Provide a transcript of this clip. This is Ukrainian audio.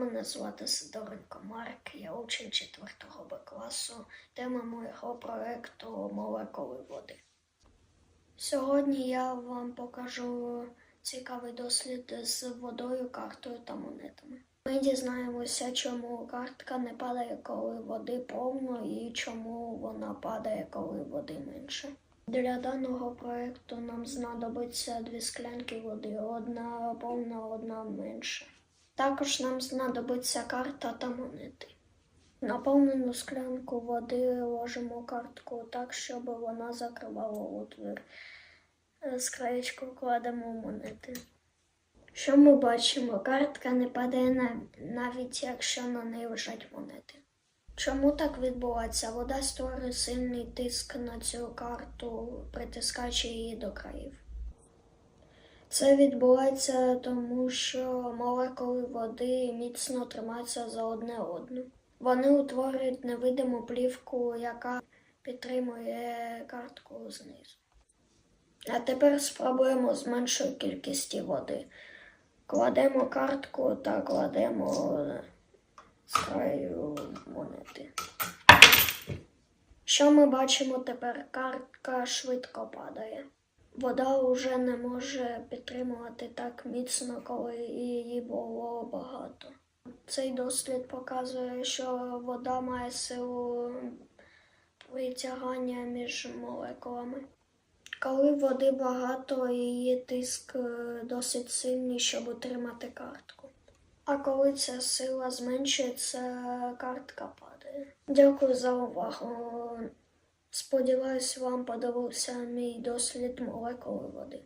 Мене звати Сидоренко Марк, я учень 4 Б класу. Тема моєго проєкту молекули води. Сьогодні я вам покажу цікавий дослід з водою, картою та монетами. Ми дізнаємося, чому картка не падає, коли води повно, і чому вона падає, коли води менше. Для даного проєкту нам знадобиться дві склянки води, одна повна, одна менша. Також нам знадобиться карта та монети. Наповнену склянку води ложимо картку так, щоб вона закривала отвір. Е, З краєчку кладемо монети. Що ми бачимо? Картка не падає навіть якщо на неї лежать монети. Чому так відбувається? Вода створює сильний тиск на цю карту, притискаючи її до країв. Це відбувається тому, що молекули води міцно тримаються за одне одну. Вони утворюють невидиму плівку, яка підтримує картку знизу. А тепер спробуємо з меншою кількістю води. Кладемо картку та кладемо з краю монети. Що ми бачимо тепер? Картка швидко падає. Вода вже не може підтримувати так міцно, коли її було багато. Цей дослід показує, що вода має силу притягання між молекулами. Коли води багато, її тиск е, досить сильний, щоб утримати картку. А коли ця сила зменшується, картка падає. Дякую за увагу. Сподіваюсь, вам подобався мій дослід молекули води.